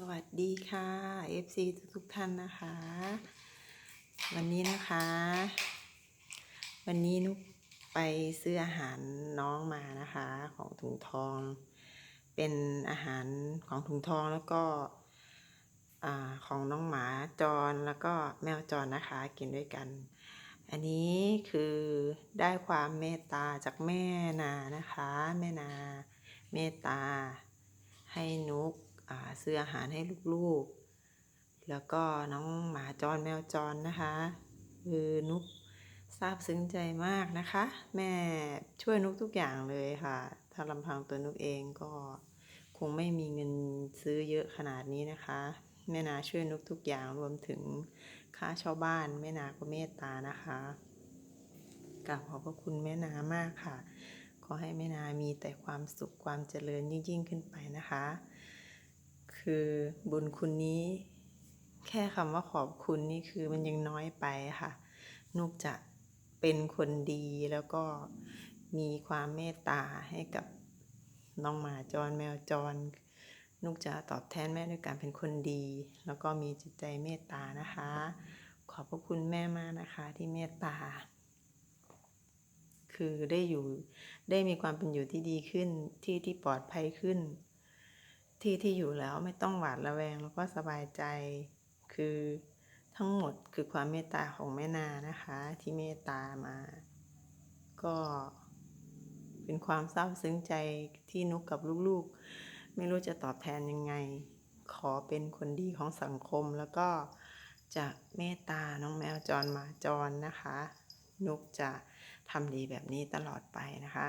สวัสดีค่ะ FC ทุกทุกๆท่านนะคะ วันนี้นะคะ วันนี้นุกไปซื้ออาหารน้องมานะคะ ของถุงทอง เป็นอาหารของถุงทองแล้วก็อของน้องหมาจรแล้วก็แมวจรนะคะ กินด้วยกัน อันนี้คือได้ความเมตตาจากแม่นานะคะ แม่นาเมตตาให้นุก ซื้ออาหารให้ลูกๆ แล้วก็น้องหมาจรแมวจรนะคะคือนุกซาบซึ้งใจมากนะคะ แม่ช่วยนุกทุกอย่างเลยค่ะ ถ้าลำพังตัวนุกเองก็คงไม่มีเงินซื้อเยอะขนาดนี้นะคะ แม่นาช่วยนุกทุกอย่างรวมถึงค่าเช่าบ้านแม่นาก็เมตตานะคะกราบขอบพระคุณแม่นามากค่ะ ขอให้แม่นามีแต่ความสุขความเจริญยิ่งๆขึ้นไปนะคะ คือบุญคุณนี้ แค่คำว่าขอบคุณนี่คือมันยังน้อยไปค่ะ นุกจะเป็นคนดีแล้วก็มีความเมตตาให้กับน้องหมาจรแมวจร นุกจะตอบแทนแม่ด้วยการเป็นคนดี แล้วก็มีจิตใจเมตตานะคะ ขอบพระคุณแม่มากนะคะที่เมตตา คือได้อยู่ได้มีความเป็นอยู่ที่ดีขึ้นที่ที่ปลอดภัยขึ้น ที่ที่อยู่แล้วไม่ต้องหวาดระแวงแล้วก็สบายใจ คือทั้งหมดคือความเมตตาของแม่นานะคะ ที่เมตตามา ก็เป็นความซาบซึ้งใจที่นุกกับลูกๆ ไม่รู้จะตอบแทนยังไง ขอเป็นคนดีของสังคมแล้วก็จะเมตตาน้องแมวจรหมาจรนะคะ นุกจะทำดีแบบนี้ตลอดไปนะคะ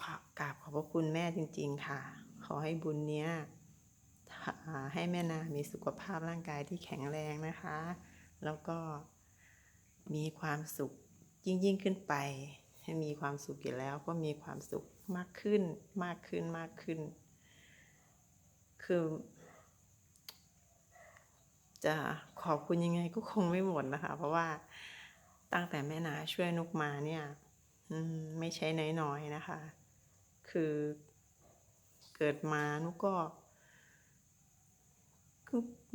ขอกราบขอบพระคุณแม่จริง ๆ ค่ะ ขอให้บุญเนี้ยให้แม่นามีสุขภาพร่างกายที่แข็งแรงนะคะ แล้วก็มีความสุขยิ่งยิ่งขึ้นไปให้มีความสุขอยู่แล้วก็มีความสุขมากขึ้นมากขึ้นมากขึ้น คือ จะขอบคุณยังไงก็คงไม่หมดนะคะ เพราะว่าตั้งแต่แม่นาช่วยนุกมาเนี่ยไม่ใช่น้อยๆนะคะ คือ เกิดมานุก็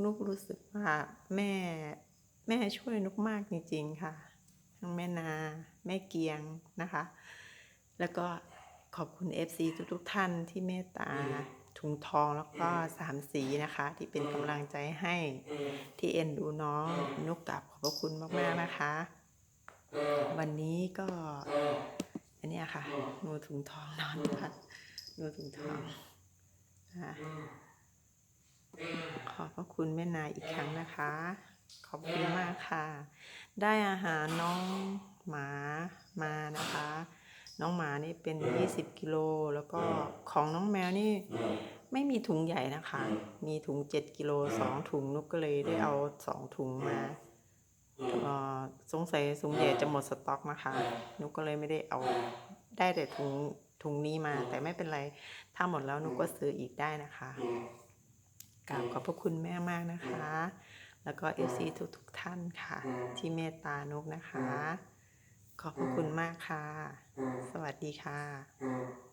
นุกรู้สึกว่าแม่แม่ช่วยนุกมากจริง ๆ ค่ะ ทั้งแม่นา แม่เกียงนะคะ แล้วก็ขอบคุณ FC ทุกๆท่านที่เมตตาถุงทองแล้วก็สามสีนะคะ ที่เป็นกำลังใจให้ที่เอ็นดูน้องนุกกลับขอบพระคุณมากๆนะคะ วันนี้ก็ อันนี้ค่ะหนูถุงทองนอนพัดหนูถุงทอง ขอบพระคุณแม่นายอีกครั้งนะคะ ขอบคุณมากค่ะ ได้อาหารน้องหมามานะคะ น้องหมานี่เป็น 20กิโลแล้วก็ของน้องแมวนี่ไม่มีถุงใหญ่นะคะ มีถุง 7กิโล2ถุงนุกก็เลยได้เอา2ถุงมาเอ่อสงสัยถุงใหญ่จะหมดสต็อกนะคะนุกก็เลยไม่ได้เอาได้แต่ถุง ถุงนี้มา แต่ไม่เป็นไร ถ้าหมดแล้วนุกก็ซื้ออีกได้นะคะกราบขอบพระคุณแม่มากนะคะ แล้วก็เอซีทุกทุกๆท่านค่ะ ที่เมตตานุกนะคะ ขอบพระคุณมากค่ะ สวัสดีค่ะ